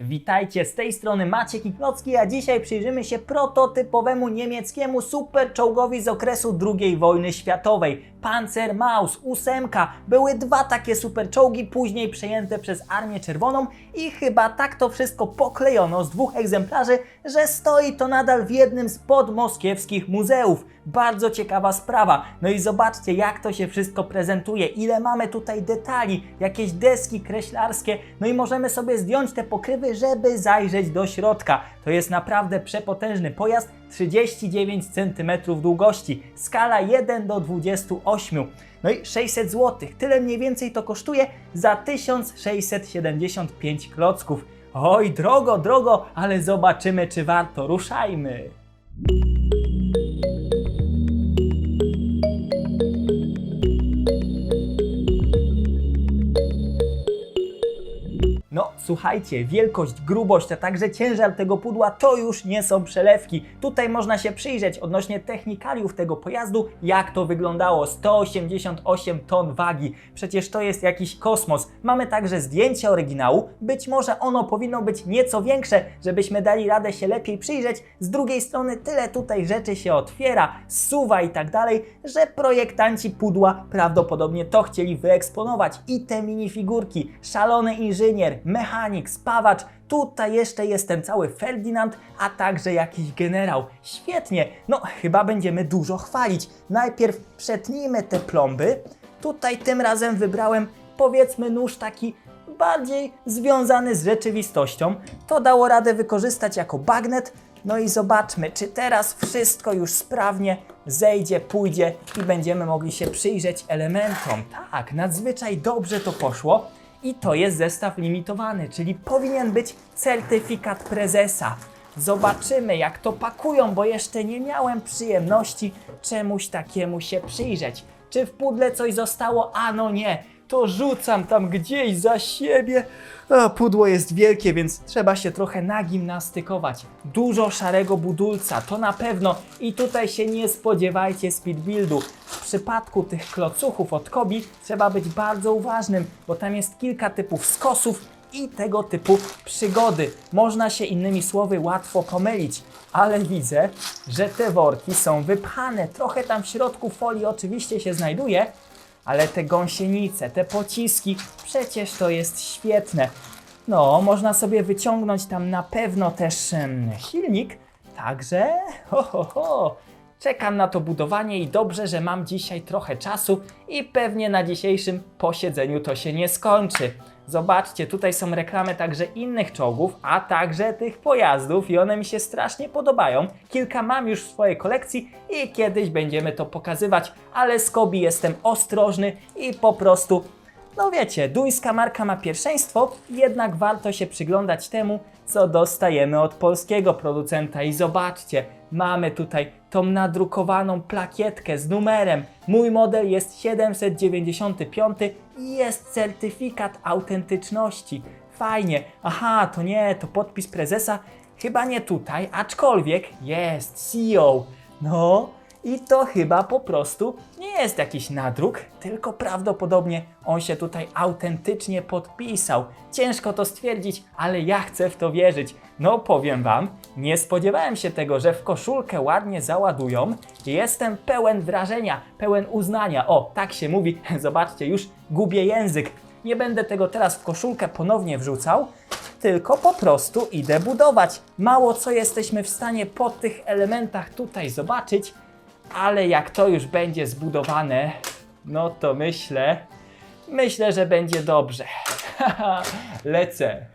Witajcie, z tej strony Maciek i Klocki, a dzisiaj przyjrzymy się prototypowemu niemieckiemu superczołgowi z okresu II wojny światowej. Panzermaus 8. Były dwa takie superczołgi, później przejęte przez Armię Czerwoną i chyba tak to wszystko poklejono z dwóch egzemplarzy, że stoi to nadal w jednym z podmoskiewskich muzeów. Bardzo ciekawa sprawa. No i zobaczcie, jak to się wszystko prezentuje, ile mamy tutaj detali, jakieś deski kreślarskie, no i możemy sobie zdjąć te pokrywy, żeby zajrzeć do środka. To jest naprawdę przepotężny pojazd, 39 cm długości, skala 1 do 28. No i 600 zł, tyle mniej więcej to kosztuje za 1675 klocków. Oj, drogo, drogo, ale zobaczymy, czy warto. Ruszajmy! Słuchajcie, wielkość, grubość, a także ciężar tego pudła to już nie są przelewki. Tutaj można się przyjrzeć odnośnie technikaliów tego pojazdu, jak to wyglądało. 188 ton wagi. Przecież to jest jakiś kosmos. Mamy także zdjęcie oryginału. Być może ono powinno być nieco większe, żebyśmy dali radę się lepiej przyjrzeć. Z drugiej strony tyle tutaj rzeczy się otwiera, suwa i tak dalej, że projektanci pudła prawdopodobnie to chcieli wyeksponować. I te minifigurki, szalony inżynier, mechanik, spawacz, tutaj jeszcze jest ten cały Ferdynand, a także jakiś generał. Świetnie, no chyba będziemy dużo chwalić. Najpierw przetnijmy te plomby. Tutaj tym razem wybrałem powiedzmy nóż taki bardziej związany z rzeczywistością. To dało radę wykorzystać jako bagnet. No i zobaczmy, czy teraz wszystko już sprawnie zejdzie, pójdzie i będziemy mogli się przyjrzeć elementom. Tak, nadzwyczaj dobrze to poszło. I to jest zestaw limitowany, czyli powinien być certyfikat prezesa. Zobaczymy, jak to pakują, bo jeszcze nie miałem przyjemności czemuś takiemu się przyjrzeć. Czy w pudle coś zostało? A no nie, to rzucam tam gdzieś za siebie. Pudło jest wielkie, więc trzeba się trochę nagimnastykować. Dużo szarego budulca, to na pewno. I tutaj się nie spodziewajcie speedbuildu. W przypadku tych klocuchów od Kobi trzeba być bardzo uważnym, bo tam jest kilka typów skosów i tego typu przygody. Można się innymi słowy łatwo pomylić, ale widzę, że te worki są wypchane. Trochę tam w środku folii oczywiście się znajduje, ale te gąsienice, te pociski, przecież to jest świetne. No, można sobie wyciągnąć tam na pewno też em, silnik, także ho, ho, ho. Czekam na to budowanie i dobrze, że mam dzisiaj trochę czasu i pewnie na dzisiejszym posiedzeniu to się nie skończy. Zobaczcie, tutaj są reklamy także innych czołgów, a także tych pojazdów i one mi się strasznie podobają. Kilka mam już w swojej kolekcji i kiedyś będziemy to pokazywać, ale z Kobi jestem ostrożny i po prostu no wiecie, duńska marka ma pierwszeństwo, jednak warto się przyglądać temu, co dostajemy od polskiego producenta. I zobaczcie, mamy tutaj tą nadrukowaną plakietkę z numerem. Mój model jest 795 i jest certyfikat autentyczności. Fajnie. Aha, to nie, to podpis prezesa. Chyba nie tutaj, aczkolwiek jest CEO. No, i to chyba po prostu nie jest jakiś nadruk, tylko prawdopodobnie on się tutaj autentycznie podpisał. Ciężko to stwierdzić, ale ja chcę w to wierzyć. No powiem wam, nie spodziewałem się tego, że w koszulkę ładnie załadują. Jestem pełen wrażenia, pełen uznania. O, tak się mówi. Zobaczcie, już gubię język. Nie będę tego teraz w koszulkę ponownie wrzucał, tylko po prostu idę budować. Mało co jesteśmy w stanie po tych elementach tutaj zobaczyć, ale jak to już będzie zbudowane, no to myślę, myślę, że będzie dobrze. Lecę.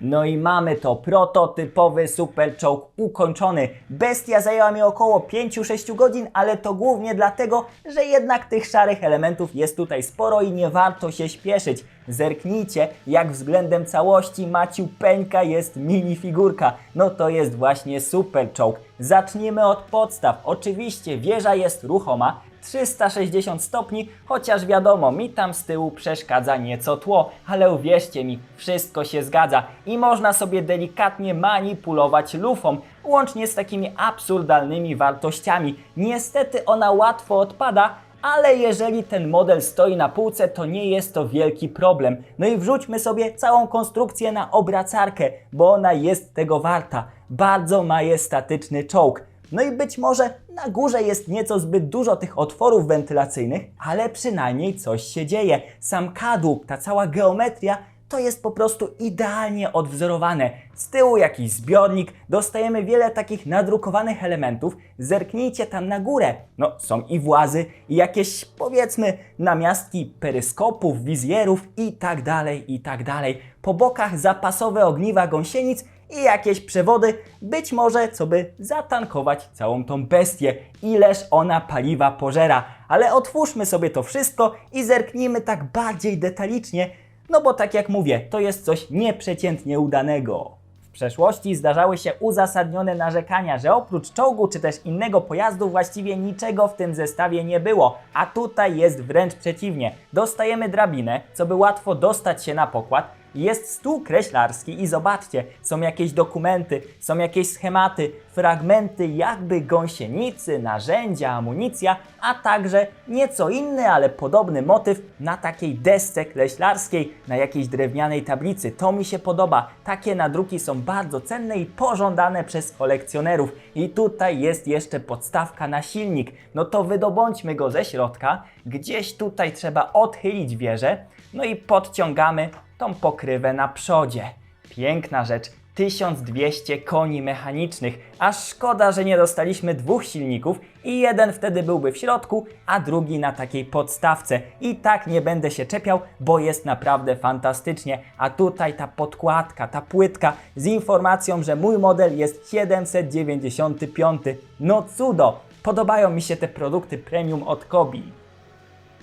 No i mamy to, prototypowy super czołg ukończony. Bestia zajęła mi około 5-6 godzin, ale to głównie dlatego, że jednak tych szarych elementów jest tutaj sporo i nie warto się śpieszyć. Zerknijcie, jak względem całości Maciu Peńka jest minifigurka. No to jest właśnie super czołg. Zacznijmy od podstaw. Oczywiście wieża jest ruchoma, 360 stopni, chociaż wiadomo, mi tam z tyłu przeszkadza nieco tło, ale uwierzcie mi, wszystko się zgadza i można sobie delikatnie manipulować lufą, łącznie z takimi absurdalnymi wartościami. Niestety ona łatwo odpada, Ale jeżeli ten model stoi na półce, to nie jest to wielki problem. No i wrzućmy sobie całą konstrukcję na obracarkę, bo ona jest tego warta. Bardzo majestatyczny czołg. No i być może na górze jest nieco zbyt dużo tych otworów wentylacyjnych, ale przynajmniej coś się dzieje. Sam kadłub, ta cała geometria to jest po prostu idealnie odwzorowane. Z tyłu jakiś zbiornik, dostajemy wiele takich nadrukowanych elementów. Zerknijcie tam na górę. No, są i włazy, i jakieś powiedzmy namiastki peryskopów, wizjerów i tak dalej, i tak dalej. Po bokach zapasowe ogniwa gąsienic i jakieś przewody, być może co by zatankować całą tą bestię. Ileż ona paliwa pożera. Ale otwórzmy sobie to wszystko i zerknijmy tak bardziej detalicznie, no bo tak jak mówię, to jest coś nieprzeciętnie udanego. W przeszłości zdarzały się uzasadnione narzekania, że oprócz czołgu czy też innego pojazdu właściwie niczego w tym zestawie nie było, a tutaj jest wręcz przeciwnie. Dostajemy drabinę, co by łatwo dostać się na pokład, jest stół kreślarski i zobaczcie, są jakieś dokumenty, są jakieś schematy, fragmenty jakby gąsienicy, narzędzia, amunicja, a także nieco inny, ale podobny motyw na takiej desce kreślarskiej, na jakiejś drewnianej tablicy. To mi się podoba. Takie nadruki są bardzo cenne i pożądane przez kolekcjonerów. I tutaj jest jeszcze podstawka na silnik. No to wydobądźmy go ze środka. Gdzieś tutaj trzeba odchylić wieżę. No i podciągamy tą pokrywę na przodzie. Piękna rzecz. 1200 koni mechanicznych. Aż szkoda, że nie dostaliśmy dwóch silników i jeden wtedy byłby w środku, a drugi na takiej podstawce. I tak nie będę się czepiał, bo jest naprawdę fantastycznie. A tutaj ta podkładka, ta płytka z informacją, że mój model jest 795. No cudo! Podobają mi się te produkty premium od Kobi.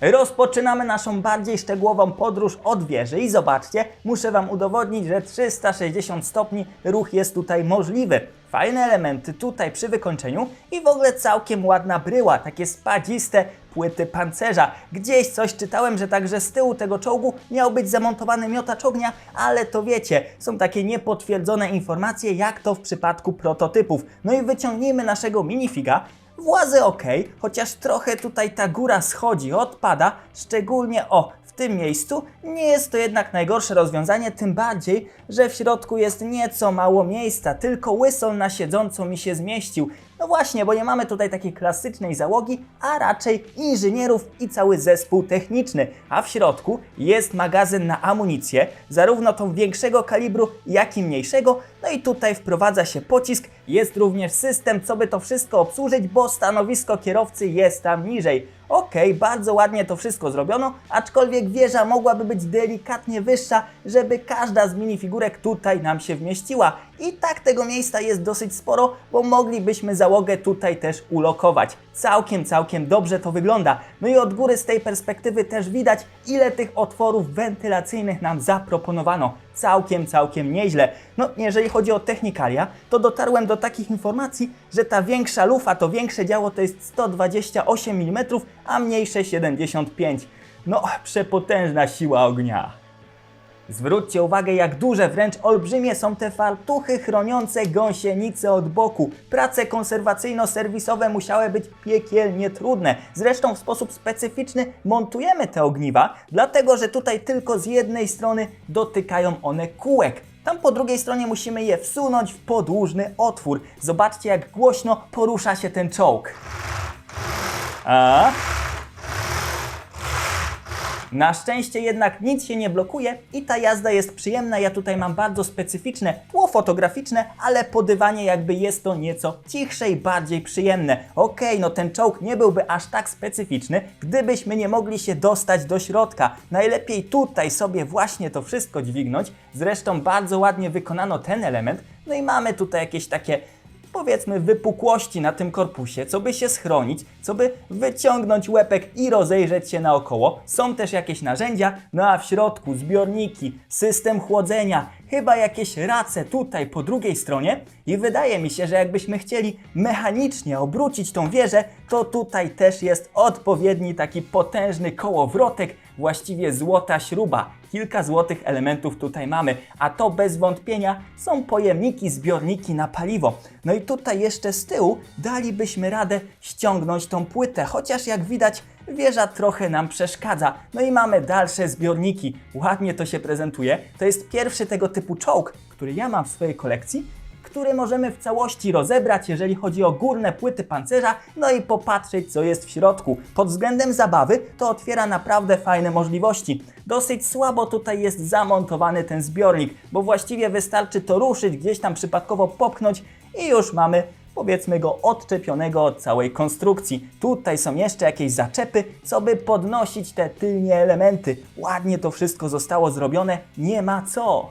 Rozpoczynamy naszą bardziej szczegółową podróż od wieży i zobaczcie, muszę Wam udowodnić, że 360 stopni ruch jest tutaj możliwy. Fajne elementy tutaj przy wykończeniu i w ogóle całkiem ładna bryła, takie spadziste płyty pancerza. Gdzieś coś czytałem, że także z tyłu tego czołgu miał być zamontowany miotacz ognia, ale to wiecie, są takie niepotwierdzone informacje, jak to w przypadku prototypów. No i wyciągnijmy naszego minifiga, Włazy ok, chociaż trochę tutaj ta góra schodzi, odpada, szczególnie o tym miejscu. Nie jest to jednak najgorsze rozwiązanie, tym bardziej, że w środku jest nieco mało miejsca, tylko łysol na siedzącą mi się zmieścił. No właśnie, bo nie mamy tutaj takiej klasycznej załogi, a raczej inżynierów i cały zespół techniczny. A w środku jest magazyn na amunicję, zarówno tą większego kalibru, jak i mniejszego. No i tutaj wprowadza się pocisk, jest również system, co by to wszystko obsłużyć, bo stanowisko kierowcy jest tam niżej. Okej, bardzo ładnie to wszystko zrobiono, aczkolwiek wieża mogłaby być delikatnie wyższa, żeby każda z minifigurek tutaj nam się wmieściła. I tak tego miejsca jest dosyć sporo, bo moglibyśmy załogę tutaj też ulokować. Całkiem, całkiem dobrze to wygląda. No i od góry z tej perspektywy też widać, ile tych otworów wentylacyjnych nam zaproponowano. Całkiem, całkiem nieźle. No, jeżeli chodzi o technikalia, to dotarłem do takich informacji, że ta większa lufa, to większe działo to jest 128 mm, a mniejsze 75. No, przepotężna siła ognia. Zwróćcie uwagę, jak duże, wręcz olbrzymie są te fartuchy chroniące gąsienice od boku. Prace konserwacyjno-serwisowe musiały być piekielnie trudne. Zresztą w sposób specyficzny montujemy te ogniwa, dlatego że tutaj tylko z jednej strony dotykają one kółek. Tam po drugiej stronie musimy je wsunąć w podłużny otwór. Zobaczcie, jak głośno porusza się ten czołg. A? Na szczęście jednak nic się nie blokuje i ta jazda jest przyjemna. Ja tutaj mam bardzo specyficzne tło fotograficzne, ale po dywanie jakby jest to nieco cichsze i bardziej przyjemne. Okej, no ten czołg nie byłby aż tak specyficzny, gdybyśmy nie mogli się dostać do środka. Najlepiej tutaj sobie właśnie to wszystko dźwignąć. Zresztą bardzo ładnie wykonano ten element. No i mamy tutaj jakieś takie powiedzmy wypukłości na tym korpusie, co by się schronić, co by wyciągnąć łepek i rozejrzeć się naokoło. Są też jakieś narzędzia, no a w środku zbiorniki, system chłodzenia, chyba jakieś race tutaj po drugiej stronie i wydaje mi się, że jakbyśmy chcieli mechanicznie obrócić tą wieżę, to tutaj też jest odpowiedni taki potężny kołowrotek, właściwie złota śruba. Kilka złotych elementów tutaj mamy, a to bez wątpienia są pojemniki, zbiorniki na paliwo. No i tutaj jeszcze z tyłu dalibyśmy radę ściągnąć tą płytę, chociaż jak widać wieża trochę nam przeszkadza. No i mamy dalsze zbiorniki. Ładnie to się prezentuje. To jest pierwszy tego typu czołg, który ja mam w swojej kolekcji który możemy w całości rozebrać, jeżeli chodzi o górne płyty pancerza, no i popatrzeć, co jest w środku. Pod względem zabawy to otwiera naprawdę fajne możliwości. Dosyć słabo tutaj jest zamontowany ten zbiornik, bo właściwie wystarczy to ruszyć, gdzieś tam przypadkowo popchnąć i już mamy powiedzmy go odczepionego od całej konstrukcji. Tutaj są jeszcze jakieś zaczepy, co by podnosić te tylnie elementy. Ładnie to wszystko zostało zrobione, nie ma co.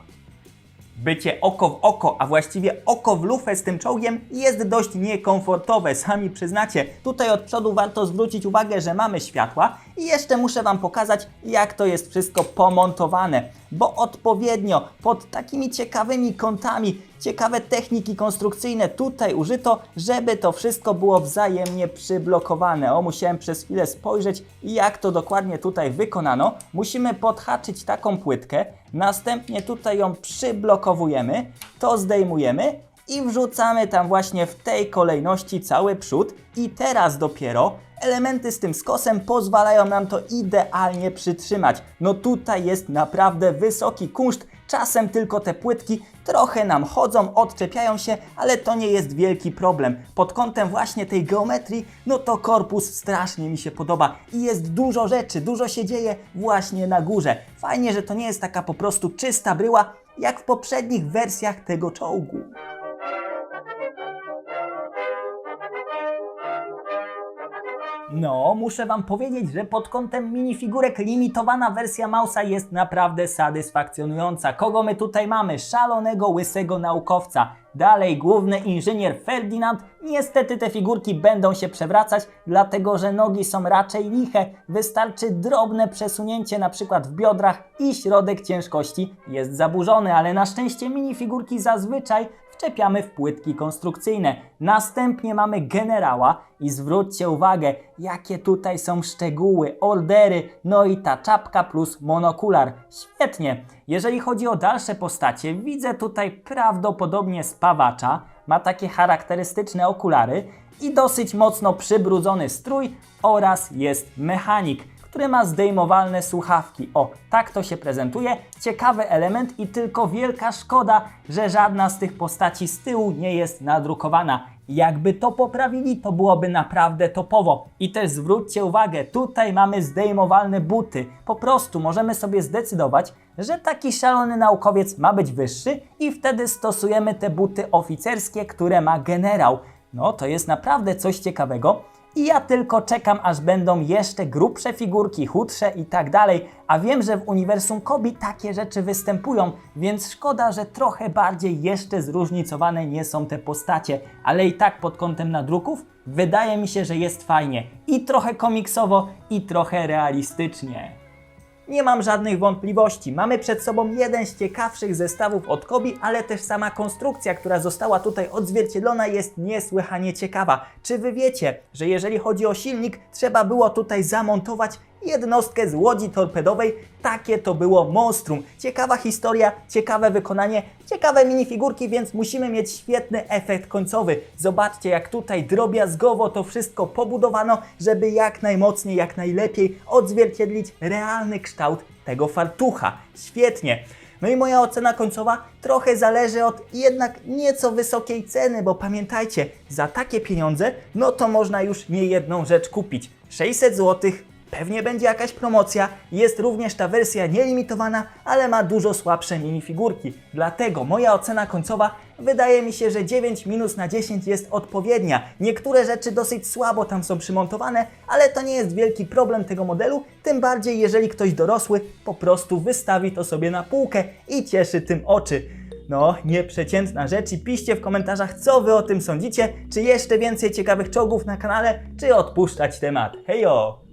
Bycie oko w oko, a właściwie oko w lufę z tym czołgiem jest dość niekomfortowe, sami przyznacie. Tutaj od przodu warto zwrócić uwagę, że mamy światła i jeszcze muszę Wam pokazać, jak to jest wszystko pomontowane, bo odpowiednio pod takimi ciekawymi kątami, ciekawe techniki konstrukcyjne tutaj użyto, żeby to wszystko było wzajemnie przyblokowane. O, musiałem przez chwilę spojrzeć, jak to dokładnie tutaj wykonano. Musimy podhaczyć taką płytkę, następnie tutaj ją przyblokowujemy, to zdejmujemy i wrzucamy tam właśnie w tej kolejności cały przód i teraz dopiero elementy z tym skosem pozwalają nam to idealnie przytrzymać. No tutaj jest naprawdę wysoki kunszt, czasem tylko te płytki trochę nam chodzą, odczepiają się, ale to nie jest wielki problem. Pod kątem właśnie tej geometrii, no to korpus strasznie mi się podoba i jest dużo rzeczy, dużo się dzieje właśnie na górze. Fajnie, że to nie jest taka po prostu czysta bryła, jak w poprzednich wersjach tego czołgu. No, muszę Wam powiedzieć, że pod kątem minifigurek limitowana wersja Mausa jest naprawdę satysfakcjonująca. Kogo my tutaj mamy? Szalonego, łysego naukowca. Dalej główny inżynier Ferdinand. Niestety te figurki będą się przewracać, dlatego że nogi są raczej liche. Wystarczy drobne przesunięcie na przykład w biodrach i środek ciężkości jest zaburzony, ale na szczęście minifigurki zazwyczaj wczepiamy w płytki konstrukcyjne. Następnie mamy generała i zwróćcie uwagę, jakie tutaj są szczegóły, ordery, no i ta czapka plus monokular. Świetnie. Jeżeli chodzi o dalsze postacie, widzę tutaj prawdopodobnie spawacza, ma takie charakterystyczne okulary i dosyć mocno przybrudzony strój oraz jest mechanik który ma zdejmowalne słuchawki. O, tak to się prezentuje. Ciekawy element i tylko wielka szkoda, że żadna z tych postaci z tyłu nie jest nadrukowana. Jakby to poprawili, to byłoby naprawdę topowo. I też zwróćcie uwagę, tutaj mamy zdejmowalne buty. Po prostu możemy sobie zdecydować, że taki szalony naukowiec ma być wyższy i wtedy stosujemy te buty oficerskie, które ma generał. No to jest naprawdę coś ciekawego. I ja tylko czekam, aż będą jeszcze grubsze figurki, chudsze i tak dalej. A wiem, że w uniwersum Kobi takie rzeczy występują, więc szkoda, że trochę bardziej jeszcze zróżnicowane nie są te postacie. Ale i tak pod kątem nadruków wydaje mi się, że jest fajnie. I trochę komiksowo, i trochę realistycznie. Nie mam żadnych wątpliwości. Mamy przed sobą jeden z ciekawszych zestawów od Kobi, ale też sama konstrukcja, która została tutaj odzwierciedlona jest niesłychanie ciekawa. Czy wy wiecie, że jeżeli chodzi o silnik, trzeba było tutaj zamontować jednostkę z łodzi torpedowej? Takie to było monstrum. Ciekawa historia, ciekawe wykonanie, ciekawe minifigurki, więc musimy mieć świetny efekt końcowy. Zobaczcie, jak tutaj drobiazgowo to wszystko pobudowano, żeby jak najmocniej, jak najlepiej odzwierciedlić realny kształt tego fartucha. Świetnie. No i moja ocena końcowa trochę zależy od jednak nieco wysokiej ceny, bo pamiętajcie, za takie pieniądze, no to można już nie jedną rzecz kupić. 600 zł, pewnie będzie jakaś promocja, jest również ta wersja nielimitowana, ale ma dużo słabsze minifigurki. Dlatego moja ocena końcowa wydaje mi się, że 9 minus na 10 jest odpowiednia. Niektóre rzeczy dosyć słabo tam są przymontowane, ale to nie jest wielki problem tego modelu, tym bardziej jeżeli ktoś dorosły po prostu wystawi to sobie na półkę i cieszy tym oczy. No, nieprzeciętna rzecz i piszcie w komentarzach, co wy o tym sądzicie, czy jeszcze więcej ciekawych czołgów na kanale, czy odpuszczać temat. Hejo!